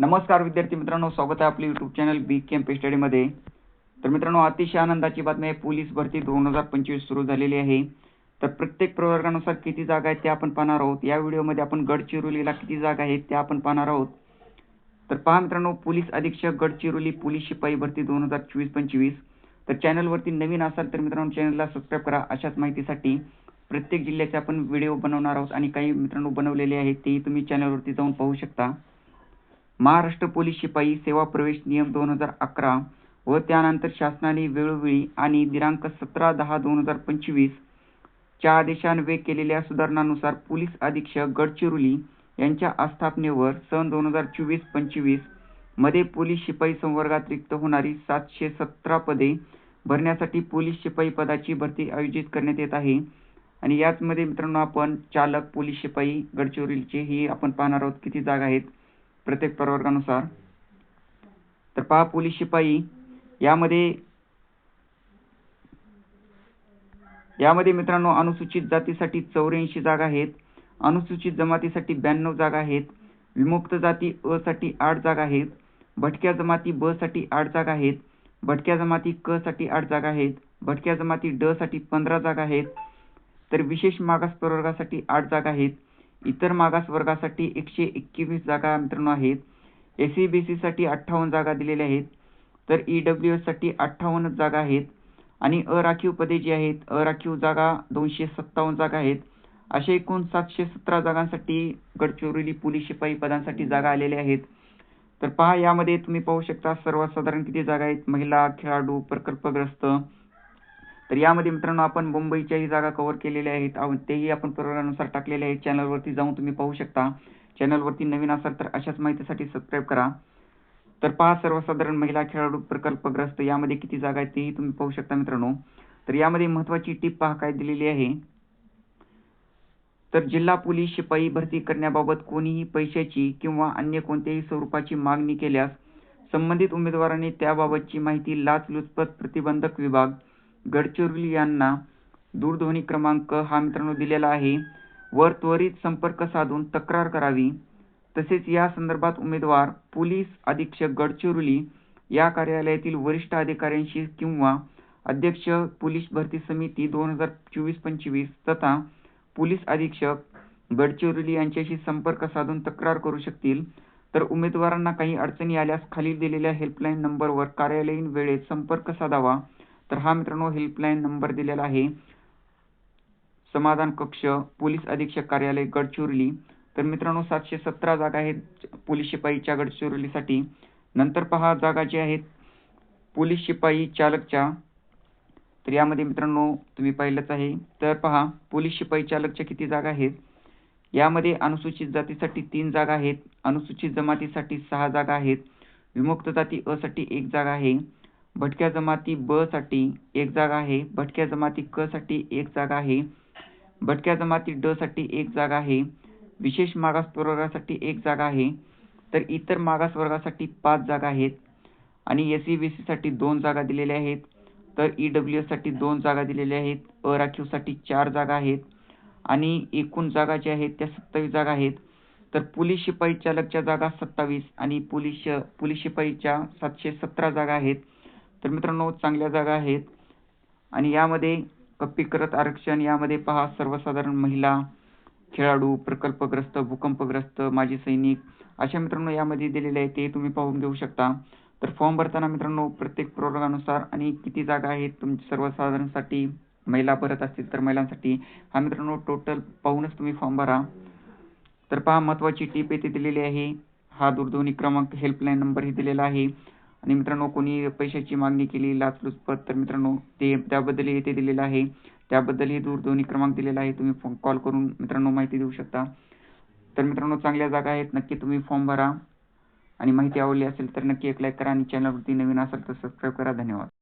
नमस्कार विद्यार्थी मित्रांनो स्वागत आहे आपले YouTube channel B K M P स्टडीमध्ये तर मित्रांनो अतिशय आनंदाची बातमी आहे पोलीस भरती दोन हजार पंचवीस सुरू झालेली आहे. तर प्रत्येक प्रवर्गानुसार किती जागा आहेत ते आपण पाहणार आहोत. या व्हिडिओमध्ये आपण गडचिरोलीला किती जागा आहेत त्या आपण पाहणार आहोत. तर पहा मित्रांनो पोलीस अधीक्षक गडचिरोली पोलीस शिपाई भरती दोन हजार चोवीस पंचवीस. तर चॅनलवरती नवीन असाल तर मित्रांनो चॅनलला सबस्क्राईब करा. अशाच माहितीसाठी प्रत्येक जिल्ह्याचे आपण व्हिडिओ बनवणार आहोत आणि काही मित्रांनो बनवलेले आहेत तेही तुम्ही चॅनलवरती जाऊन पाहू शकता. महाराष्ट्र पोलीस शिपाई सेवा प्रवेश नियम दोन हजार अकरा व त्यानंतर शासनाने वेळोवेळी आणि दिनांक सतरा दहा दोन हजार पंचवीस च्या आदेशान्वये केलेल्या सुधारणानुसार पोलीस अधीक्षक गडचिरोली यांच्या आस्थापनेवर सन दोन हजार चोवीस पंचवीसमध्ये पोलीस शिपाई संवर्गात रिक्त होणारी सातशे सतरा पदे भरण्यासाठी पोलीस शिपाई पदाची भरती आयोजित करण्यात येत आहे. आणि याचमध्ये मित्रांनो आपण चालक पोलीस शिपाई गडचिरोलीचे ही आपण पाहणार आहोत किती जागा आहेत. प्रत्येक प्रवर्गानुसार. तर पहा पोलीस शिपाई यामध्ये यामध्ये मित्रांनो अनुसूचित जातीसाठी चौऱ्याऐंशी जागा आहेत. अनुसूचित जमातीसाठी ब्याण्णव जागा आहेत. विमुक्त जाती अ साठी आठ जागा आहेत. भटक्या जमाती ब साठी आठ जागा आहेत. भटक्या जमाती क साठी आठ जागा आहेत. भटक्या जमाती ड साठी पंधरा जागा आहेत. तर विशेष मागास प्रवर्गासाठी आठ जागा आहेत. इतर मागास वर्गासाठी एकशे एकवीस जागा मित्रांनो आहेत. एस सी बी सीसाठी अठ्ठावन्न जागा दिलेल्या आहेत. तर ई डब्ल्यू एससाठी अठ्ठावन्न जागा आहेत. आणि अराखीव पदे जी आहेत अराखीव जागा दोनशे सत्तावन्न जागा आहेत. अशा एकूण सातशे सतरा जागांसाठी गडचिरोली पोलीस शिपाई पदांसाठी जागा आलेल्या आहेत. तर पहा यामध्ये तुम्ही पाहू शकता सर्वसाधारण किती जागा आहेत. महिला खेळाडू प्रकल्पग्रस्त तर यामध्ये मित्रांनो आपण मुंबईच्याही जागा कव्हर केलेल्या आहेत. तेही आपण प्रोग्रामनुसार टाकलेले आहेत. चॅनलवरती जाऊन तुम्ही पाहू शकता. चॅनलवरती नवीन असाल तर अशाच माहितीसाठी सबस्क्राईब करा. तर पहा सर्वसाधारण महिला खेळाडू प्रकल्पग्रस्त यामध्ये किती जागा आहेत तेही तुम्ही पाहू शकता मित्रांनो. तर यामध्ये महत्वाची टीप पहा काय दिलेली आहे. तर जिल्हा पोलीस शिपाई भरती करण्याबाबत कोणीही पैशाची किंवा अन्य कोणत्याही स्वरूपाची मागणी केल्यास संबंधित उमेदवारांनी त्याबाबतची माहिती लाचलुचपत प्रतिबंधक विभाग गडचिरोली यांना दूरध्वनी क्रमांक हा मित्रांनो दिलेला आहे. वर त्वरित संपर्क साधून तक्रार करावी. तसेच या संदर्भात उमेदवार पोलीस अधीक्षक गडचिरोली या कार्यालयातील वरिष्ठ अधिकाऱ्यांशी किंवा अध्यक्ष पोलीस भरती समिती दोन हजार चोवीस पंचवीस तथा पोलीस अधीक्षक गडचिरोली यांच्याशी संपर्क साधून तक्रार करू शकतील तर उमेदवारांना काही अडचणी आल्यास खालील दिलेल्या हेल्पलाईन नंबरवर कार्यालयीन वेळेत संपर्क साधावा. तर हा मित्रांनो हेल्पलाईन नंबर दिलेला आहे. समाधान कक्ष पोलीस अधीक्षक कार्यालय गडचिरोली. तर मित्रांनो सातशे सतरा जागा आहेत पोलीस शिपाईच्या गडचिरोलीसाठी. नंतर पहा जागा जी आहेत पोलीस शिपाई चालकच्या. तर यामध्ये मित्रांनो तुम्ही पाहिलंच आहे. तर पहा पोलीस शिपाई चालकच्या किती जागा आहेत? यामध्ये अनुसूचित जातीसाठी तीन जागा आहेत. अनुसूचित जमातीसाठी सहा जागा आहेत. विमुक्त जाती अ साठी एक जागा आहे. भटक्या जमाती ब साठी एक जागा आहे. भटक्या जमाती क साठी एक जागा आहे. भटक्या जमाती ड साठी एक जागा आहे. विशेष मागास प्रवर्गासाठी एक जागा आहे. तर इतर मागास वर्गासाठी पाच जागा आहेत. आणि एस सी बी सीसाठी दोन जागा दिलेल्या आहेत. तर ई डब्ल्यू एससाठी दोन जागा दिलेल्या आहेत. अराखीवसाठी चार जागा आहेत. आणि एकूण जागा ज्या आहेत त्या सत्तावीस जागा आहेत. तर पोलीस शिपाई चालकच्या जागा सत्तावीस आणि पोलीस पोलीस शिपाईच्या सातशे सतरा जागा आहेत. तर मित्रांनो चांगल्या जागा आहेत. आणि यामध्ये कप्पी करत आरक्षण यामध्ये पहा सर्वसाधारण महिला खेळाडू प्रकल्पग्रस्त भूकंपग्रस्त माजी सैनिक अशा मित्रांनो यामध्ये दिलेले आहे ते तुम्ही पाहून घेऊ शकता. तर फॉर्म भरताना मित्रांनो प्रत्येक प्रवर्गानुसार आणि किती जागा आहेत तुमच्या सर्वसाधारणसाठी महिला भरत असतील तर महिलांसाठी हा मित्रांनो टोटल पाहूनच तुम्ही फॉर्म भरा. तर पहा महत्त्वाची टीप येथे दिलेली आहे. हा दूरध्वनी क्रमांक हेल्पलाईन नंबरही दिलेला आहे. आणि मित्रांनो कोणी पैशाची मागणी केली लाचलुचपत तर मित्रांनो ते त्याबद्दल येथे दिलेलं आहे. त्याबद्दलही दूरध्वनी क्रमांक दिलेला आहे. तुम्ही कॉल करून मित्रांनो माहिती देऊ शकता. तर मित्रांनो चांगल्या जागा आहेत. नक्की तुम्ही फॉर्म भरा. आणि माहिती आवडली असेल तर नक्की एक लाईक करा आणि चॅनलवरती नवीन असेल तर सबस्क्राईब करा. धन्यवाद.